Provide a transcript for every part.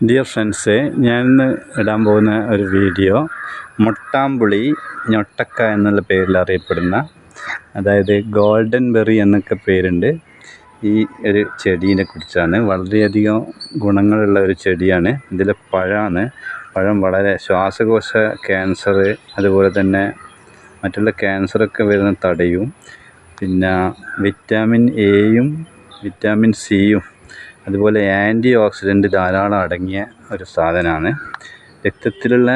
Dear ഫ്രണ്ട്സേ ഞാൻ ഇന്ന് ഇടാൻ പോകുന്ന ഒരു വീഡിയോ മുട്ടാമ്പുളി ഞൊട്ടക്ക എന്നുള്ള പേരിൽ അറിയപ്പെടുന്ന അതായത് ഗോൾഡൻ ബെറി എന്നൊക്കെ പേരുണ്ട്. ഈ ഒരു ചെടീനെ കുറിച്ചാണ്. വളരെയധികം ഗുണങ്ങളുള്ള ഒരു ചെടിയാണ്. ഇതിലെ പഴമാണ് പഴം വളരെ ശ്വാസകോശ ക്യാൻസർ അതുപോലെ തന്നെ മറ്റുള്ള ക്യാൻസറൊക്കെ വരുന്ന തടയും. പിന്നെ വിറ്റാമിൻ എയും വിറ്റാമിൻ സിയും അതുപോലെ ആന്റി ഓക്സിഡന്റ് ധാരാളം അടങ്ങിയ ഒരു സാധനമാണ്. രക്തത്തിലുള്ള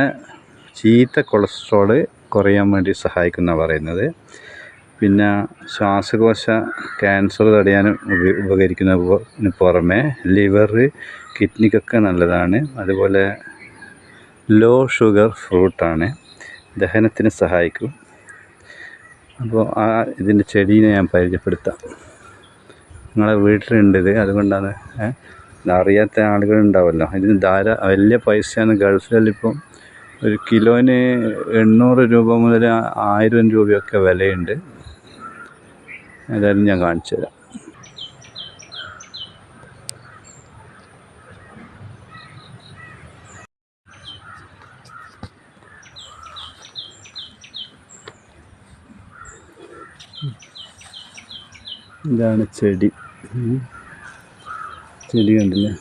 ചീത്ത കൊളസ്ട്രോൾ കുറയാൻ വേണ്ടി സഹായിക്കുന്ന പറയുന്നത്. പിന്നെ ശ്വാസകോശ ക്യാൻസർ തടയാനും ഉപകരിക്കുന്ന പുറമെ ലിവർ കിഡ്നിക്കൊക്കെ നല്ലതാണ്. അതുപോലെ ലോ ഷുഗർ ഫ്രൂട്ടാണ്. ദഹനത്തിന് സഹായിക്കും. അപ്പോൾ ആ ഇതിന്റെ ചെടീനെ ഞാൻ പരിചയപ്പെടുത്താം. നിങ്ങളെ വീട്ടിലുണ്ട് ഇത്. അതുകൊണ്ടാണ് അറിയാത്ത ആളുകളുണ്ടാവുമല്ലോ ഇതിന് ധാര വലിയ പൈസയാണ്. ഗൾഫിലിപ്പം ഒരു കിലോന് എണ്ണൂറ് രൂപ മുതൽ ആയിരം രൂപയൊക്കെ വിലയുണ്ട്. ഏതായാലും ഞാൻ കാണിച്ചു തരാം. ഇതാണ് ചെടി. ചെടി കണ്ടില്ലേ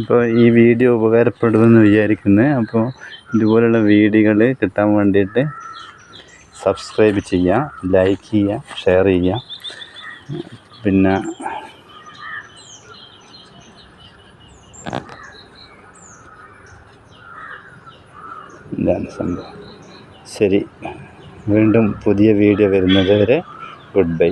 അപ്പോൾ ഈ വീഡിയോ ഉപകാരപ്പെടുമെന്ന് വിചാരിക്കുന്നത് അപ്പോൾ ഇതുപോലുള്ള വീഡിയോകൾ കിട്ടാൻ വേണ്ടിയിട്ട് സബ്സ്ക്രൈബ് ചെയ്യുക ലൈക്ക് ചെയ്യുക ഷെയർ ചെയ്യുക. പിന്നെ സംഭവം. ശരി വീണ്ടും പുതിയ വീഡിയോ വരുന്നത് വരെ ഗുഡ് ബൈ.